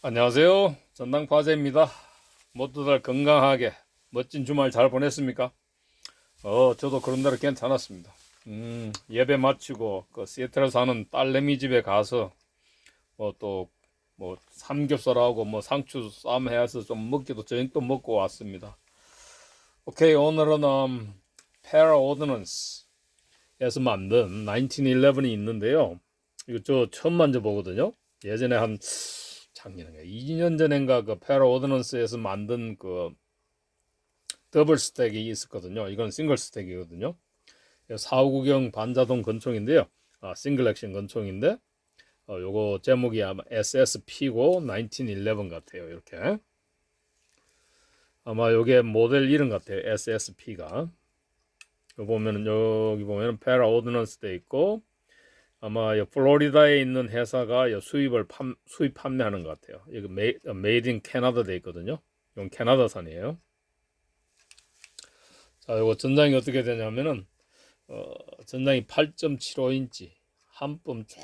안녕하세요. 전당파제입니다. 모두들 건강하게 멋진 주말 잘 보냈습니까? 어, 저도 그런 대로 괜찮았습니다. 음, 예배 마치고 그 시애틀에 사는 딸내미 집에 가서 뭐 또뭐 삼겹살하고 뭐 상추 쌈 해서 좀 먹기도 저녁도 먹고 왔습니다. 오케이, 오늘은 음, Para Ordinance에서 만든 1911이 있는데요. 이거 저 처음 만져보거든요. 예전에 한 작년인가 2년 전인가 그 페라 오더넌스에서 만든 그 더블 스택이 있었거든요. 이건 싱글 스택이거든요. 459경 반자동 권총인데요. 아, 싱글 액션 권총인데 어, 요거 제목이 아마 SSP고 1911 같아요. 이렇게. 아마 요게 모델 이름 같아요. SSP가. 요 보면은 여기 보면은 페라 오더넌스 돼 있고 아마 이 플로리다에 있는 회사가 이 수입을 판, 수입 판매하는 것 같아요. 여기 메이, 메이드 인 캐나다 돼 있거든요. 이건 캐나다산이에요. 자, 이거 전장이 어떻게 되냐면은 어, 전장이 8.75인치 한 뼘 쭉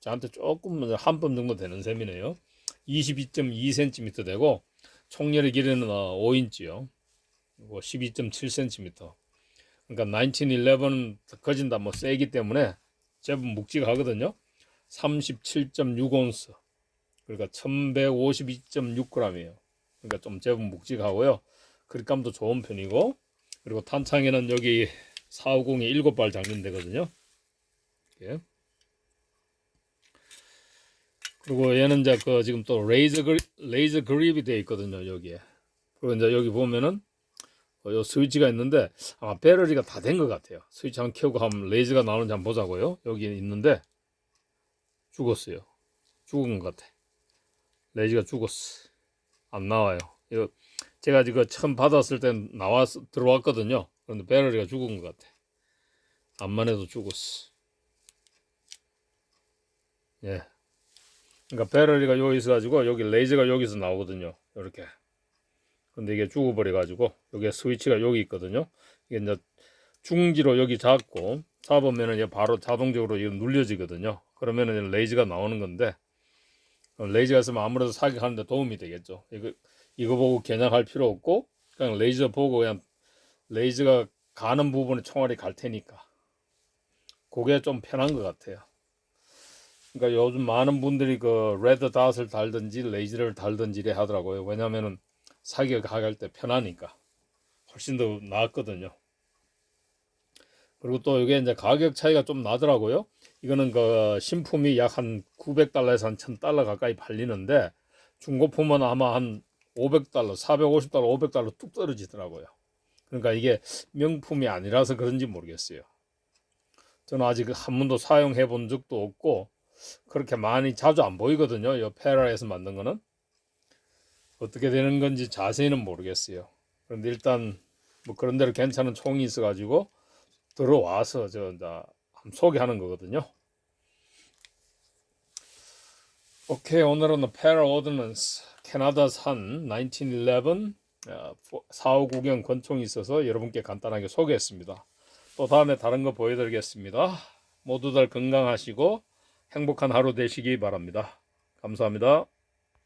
저한테 조금 한 뼘 정도 되는 셈이네요. 22.2cm 되고 총열의 길이는 어, 5인치요. 이거 12.7cm. 그러니까 1911은 커진다 뭐 세기 때문에 제법 묵직하거든요. 37.6온스. 그러니까 1152.6g이에요. 그러니까 좀 제법 묵직하고요. 그립감도 좋은 편이고 그리고 탄창에는 여기 450이 7발 장전되거든요. 이렇게. 그리고 얘는 이제 그 지금 또 레이저 그립, 레이저 그립이 되어 있거든요. 여기에. 그리고 이제 여기 보면은 어, 요 스위치가 있는데 아마 배터리가 다 된 것 같아요. 스위치 한 켜고 하면 레이즈가 나오는지 한번 보자고요. 여기 있는데 죽었어요. 죽은 것 같아. 레이즈가 죽었어. 안 나와요. 이거 제가 지금 처음 받았을 땐 나왔 들어왔거든요. 그런데 배터리가 죽은 것 같아. 암만 해도 죽었어. 예. 그러니까 배터리가 여기 있어가지고 여기 레이즈가 여기서 나오거든요. 이렇게. 근데 이게 죽어버려 가지고 여기 스위치가 여기 있거든요. 이게 이제 중지로 여기 잡고 잡으면은 이제 바로 자동적으로 이거 눌려지거든요. 그러면은 레이즈가 나오는 건데 어, 레이즈가 있으면 아무래도 사격하는데 도움이 되겠죠. 이거 이거 보고 겨냥할 필요 없고 그냥 레이저 보고 그냥 레이즈가 가는 부분에 총알이 갈 테니까 그게 좀 편한 것 같아요. 그러니까 요즘 많은 분들이 그 레드 닷을 달든지 레이저를 달든지 하더라고요. 왜냐면은 사격할 때 편하니까 훨씬 더 나았거든요. 그리고 또 이게 이제 가격 차이가 좀 나더라고요. 이거는 그 신품이 약 한 900달러에서 한 1000달러 가까이 팔리는데 중고품은 아마 한 500달러, 450달러, 500달러 뚝 떨어지더라고요. 그러니까 이게 명품이 아니라서 그런지 모르겠어요. 저는 아직 한 번도 사용해 본 적도 없고 그렇게 많이 자주 안 보이거든요. 이 페라에서 만든 거는. 어떻게 되는 건지 자세히는 모르겠어요. 그런데 일단 뭐 그런 대로 괜찮은 총이 있어가지고 들어와서 저 소개하는 거거든요. 오케이 오늘은 Para Ordnance 캐나다산 1911 어, 459경 권총이 있어서 여러분께 간단하게 소개했습니다. 또 다음에 다른 거 보여드리겠습니다. 모두들 건강하시고 행복한 하루 되시기 바랍니다. 감사합니다.